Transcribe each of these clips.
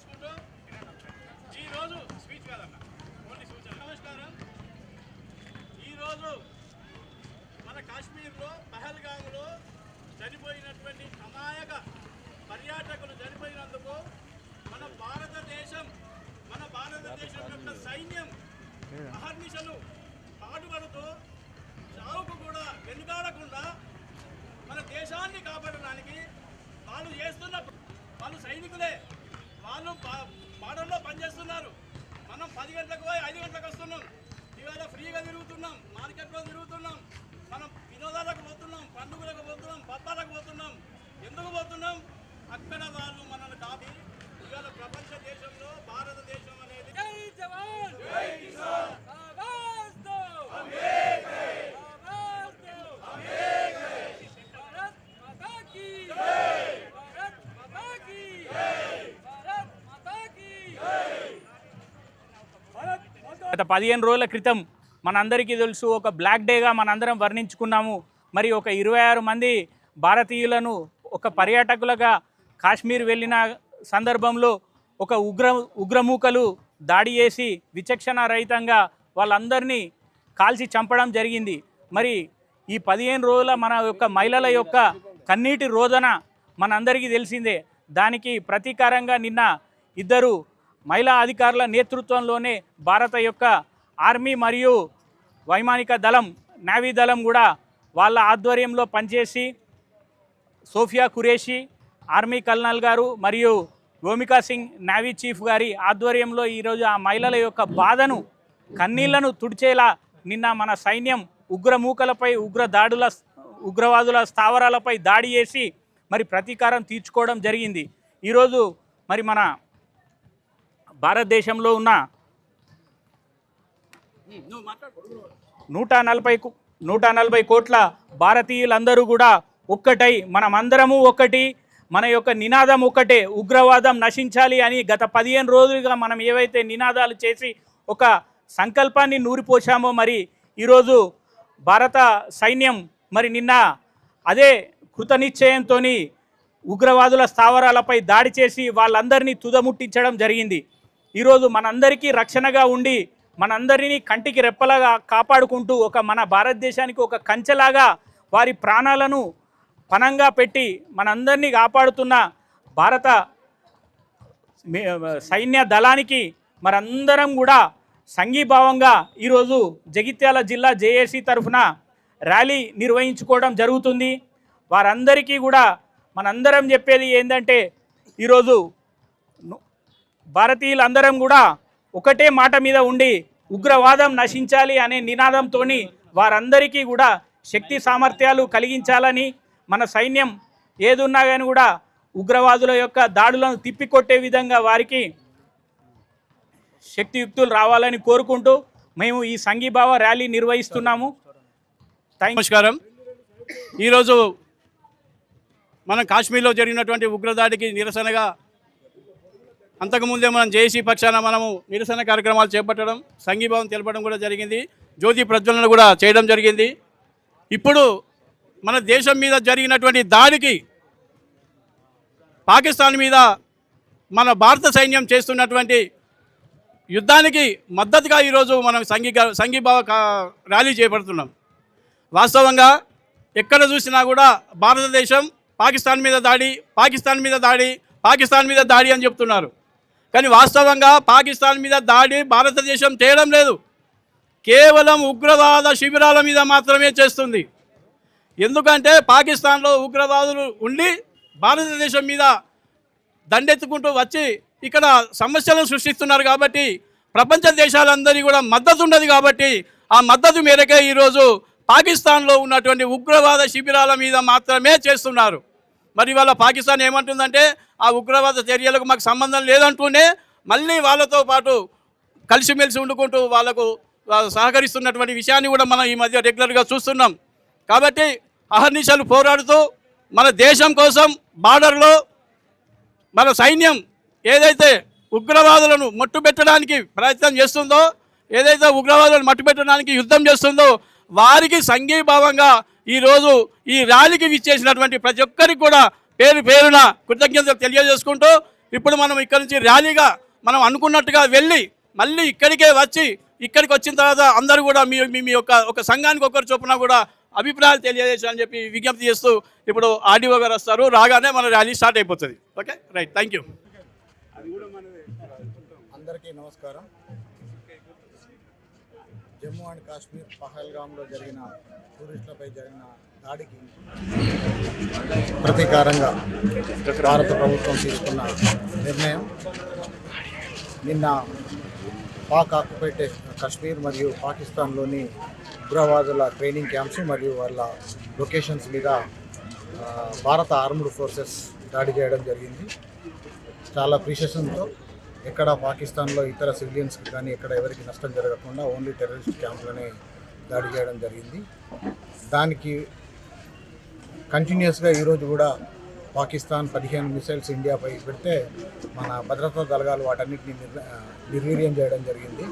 నమస్కారం తెలియజేసుకుంటూ ఈరోజు స్పీచ్ కాదన్న. ఓన్లీ సూచన నమస్కారం. ఈరోజు మన కాశ్మీర్లో పహల్గాంలో చనిపోయినటువంటి అమాయక పర్యాటకులు చనిపోయినందుకు మన భారతదేశం మన భారతదేశం యొక్క సైన్యం అహర్నిశలు పాటుపడుతూ చావుకు కూడా వెనుకాడకుండా మన దేశాన్ని కాపాడడానికి వాళ్ళు చేస్తున్న వాళ్ళు సైనికులే. వాళ్ళు బార్డర్లో పనిచేస్తున్నారు. మనం పది గంటలకు పోయి ఐదు గంటలకు వస్తున్నాం. ఇవాళ ఫ్రీగా తిరుగుతున్నాం. మార్కెట్లో తిరుగుతున్నాం. మనం వినోదాలకు గత పదిహేను రోజుల క్రితం మనందరికీ తెలుసు ఒక బ్లాక్ డేగా మనందరం వర్ణించుకున్నాము. మరి ఒక ఇరవై ఆరు మంది భారతీయులను ఒక పర్యాటకులుగా కాశ్మీర్ వెళ్ళిన సందర్భంలో ఒక ఉగ్ర ఉగ్రమూకలు దాడి చేసి విచక్షణ రహితంగా వాళ్ళందరినీ కాల్చి చంపడం జరిగింది. మరి ఈ పదిహేను రోజుల మన యొక్క మహిళల యొక్క కన్నీటి రోదన మనందరికీ తెలిసిందే. దానికి ప్రతీకారంగా నిన్న ఇద్దరు మహిళా అధికారుల నేతృత్వంలోనే భారత యొక్క ఆర్మీ మరియు వైమానిక దళం నావీ దళం కూడా వాళ్ళ ఆధ్వర్యంలో పనిచేసి సోఫియా కురేషి ఆర్మీ కల్నల్ గారు మరియు గోమికా సింగ్ నావీ చీఫ్ గారి ఆధ్వర్యంలో ఈరోజు ఆ మహిళల యొక్క బాధను కన్నీళ్ళను తుడిచేలా నిన్న మన సైన్యం ఉగ్రమూకలపై ఉగ్ర దాడుల ఉగ్రవాదుల స్థావరాలపై దాడి చేసి మరి ప్రతీకారం తీర్చుకోవడం జరిగింది. ఈరోజు మరి మన భారతదేశంలో ఉన్న నూట నలభై నూట నలభై కోట్ల భారతీయులందరూ కూడా ఒక్కటై మనమందరము ఒక్కటి మన యొక్క నినాదం ఒక్కటే ఉగ్రవాదం నశించాలి అని గత పదిహేను రోజులుగా మనం ఏవైతే నినాదాలు చేసి ఒక సంకల్పాన్ని నూరిపోసామో మరి ఈరోజు భారత సైన్యం మరి నిన్న అదే కృతనిశ్చయంతో ఉగ్రవాదుల స్థావరాలపై దాడి చేసి వాళ్ళందరినీ తుదముట్టించడం జరిగింది. ఈరోజు మనందరికీ రక్షణగా ఉండి మనందరినీ కంటికి రెప్పలాగా కాపాడుకుంటూ ఒక మన భారతదేశానికి ఒక కంచెలాగా వారి ప్రాణాలను పణంగా పెట్టి మనందరినీ కాపాడుతున్న భారత సైన్య దళానికి మనందరం కూడా సంఘీభావంగా ఈరోజు జగిత్యాల జిల్లా జేఏసీ తరఫున ర్యాలీ నిర్వహించుకోవడం జరుగుతుంది. వారందరికీ కూడా మనందరం చెప్పేది ఏంటంటే ఈరోజు భారతీయులందరం కూడా ఒకటే మాట మీద ఉండి ఉగ్రవాదం నశించాలి అనే నినాదంతో వారందరికీ కూడా శక్తి సామర్థ్యాలు కలిగించాలని మన సైన్యం ఏదున్నా కానీ కూడా ఉగ్రవాదుల యొక్క దాడులను తిప్పికొట్టే విధంగా వారికి శక్తియుక్తులు రావాలని కోరుకుంటూ మేము ఈ సంఘీభావ ర్యాలీ నిర్వహిస్తున్నాము. థ్యాంక్ నమస్కారం. ఈరోజు మనం కాశ్మీర్లో జరిగినటువంటి ఉగ్రదాడికి నిరసనగా అంతకుముందే మనం జేసీ పక్షాన మనము నిరసన కార్యక్రమాలు చేపట్టడం సంఘీభావం తెలపడం కూడా జరిగింది. జ్యోతి ప్రజ్వలన కూడా చేయడం జరిగింది. ఇప్పుడు మన దేశం మీద జరిగినటువంటి దాడికి పాకిస్తాన్ మీద మన భారత సైన్యం చేస్తున్నటువంటి యుద్ధానికి మద్దతుగా ఈరోజు మనం సంఘీక సంఘీభావ కా- ర్యాలీ చేపడుతున్నాం. వాస్తవంగా ఎక్కడ చూసినా కూడా భారతదేశం పాకిస్తాన్ మీద దాడి పాకిస్తాన్ మీద దాడి పాకిస్తాన్ మీద దాడి అని చెప్తున్నారు. కానీ వాస్తవంగా పాకిస్తాన్ మీద దాడి భారతదేశం చేయడం లేదు. కేవలం ఉగ్రవాద శిబిరాల మీద మాత్రమే చేస్తుంది. ఎందుకంటే పాకిస్తాన్లో ఉగ్రవాదులు ఉండి భారతదేశం మీద దండెత్తుకుంటూ వచ్చి ఇక్కడ సమస్యలను సృష్టిస్తున్నారు కాబట్టి ప్రపంచ దేశాలందరి కూడా మద్దతు ఉన్నది కాబట్టి ఆ మద్దతు మేరకే ఈరోజు పాకిస్తాన్లో ఉన్నటువంటి ఉగ్రవాద శిబిరాల మీద మాత్రమే చేస్తున్నారు. మరి వాళ్ళ పాకిస్తాన్ ఏమంటుందంటే ఆ ఉగ్రవాద చర్యలకు మాకు సంబంధం లేదంటూనే మళ్ళీ వాళ్ళతో పాటు కలిసిమెలిసి ఉండుకుంటూ వాళ్ళకు సహకరిస్తున్నటువంటి విషయాన్ని కూడా మనం ఈ మధ్య రెగ్యులర్గా చూస్తున్నాం. కాబట్టి అహర్నిశలు పోరాడుతూ మన దేశం కోసం బార్డర్లో మన సైన్యం ఏదైతే ఉగ్రవాదులను మట్టుబెట్టడానికి ప్రయత్నం చేస్తుందో ఏదైతే ఉగ్రవాదులను మట్టుబెట్టడానికి యుద్ధం చేస్తుందో వారికి సంఘీభావంగా ఈరోజు ఈ ర్యాలీకి విచ్చేసినటువంటి ప్రతి ఒక్కరికి కూడా పేరు పేరున కృతజ్ఞతలు తెలియజేసుకుంటూ ఇప్పుడు మనం ఇక్కడి నుంచి ర్యాలీగా మనం అనుకున్నట్టుగా వెళ్ళి మళ్ళీ ఇక్కడికే వచ్చి ఇక్కడికి వచ్చిన తర్వాత అందరూ కూడా మీ మీ యొక్క ఒక సంఘానికి ఒకరు చొప్పున కూడా అభిప్రాయాలు తెలియజేసాలని చెప్పి విజ్ఞప్తి చేస్తూ ఇప్పుడు ఆర్డీఓ గారు వస్తారు. రాగానే మన ర్యాలీ స్టార్ట్ అయిపోతుంది. ఓకే? రైట్. థ్యాంక్ యూ అందరికీ నమస్కారం. జమ్మూ అండ్ కాశ్మీర్ పహల్గామ్లో జరిగిన టూరిస్టులపై జరిగిన దాడికి ప్రతీకారంగా భారత ప్రభుత్వం తీసుకున్న నిర్ణయం. నిన్న పాక్ ఆక్యుపైడ్ కశ్మీర్ మరియు పాకిస్తాన్లోని ఉగ్రవాదుల ట్రైనింగ్ క్యాంప్స్ మరియు వాళ్ళ లొకేషన్స్ మీద భారత ఆర్మ్డ్ ఫోర్సెస్ దాడి చేయడం జరిగింది. చాలా ప్రిషన్తో ఎక్కడ పాకిస్తాన్లో ఇతర సివిలియన్స్కి కానీ ఎక్కడ ఎవరికి నష్టం జరగకుండా ఓన్లీ టెర్రరిస్ట్ క్యాంపులనే దాడి చేయడం జరిగింది. దానికి కంటిన్యూస్గా ఈరోజు కూడా పాకిస్తాన్ పదిహేను మిసైల్స్ ఇండియాపై పెడితే మన భద్రతా దళాలు వాటన్నిటిని నిర్వీర్యం చేయడం జరిగింది.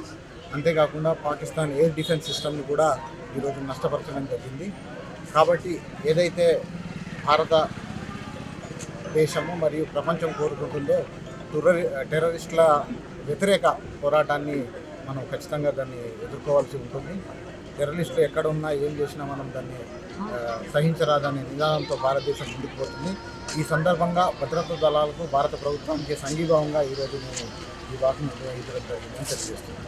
అంతేకాకుండా పాకిస్తాన్ ఎయిర్ డిఫెన్స్ సిస్టమ్ని కూడా ఈరోజు నష్టపరచడం జరిగింది. కాబట్టి ఏదైతే భారత దేశము మరియు ప్రపంచం కోరుకుంటుందో టెర్రరి టెర్రరిస్టుల వ్యతిరేక పోరాటాన్ని మనం ఖచ్చితంగా దాన్ని ఎదుర్కోవాల్సి ఉంటుంది. టెర్రరిస్టులు ఎక్కడ ఉన్నా ఏం చేసినా మనం దాన్ని సహించరాదనే నినాదంతో భారతదేశం ముందుకు పోతుంది. ఈ సందర్భంగా భద్రతా దళాలకు భారత ప్రభుత్వానికి సంఘీభావంగా ఈరోజు మేము ఈ వాటిని నిర్వహించడం చేస్తున్నాం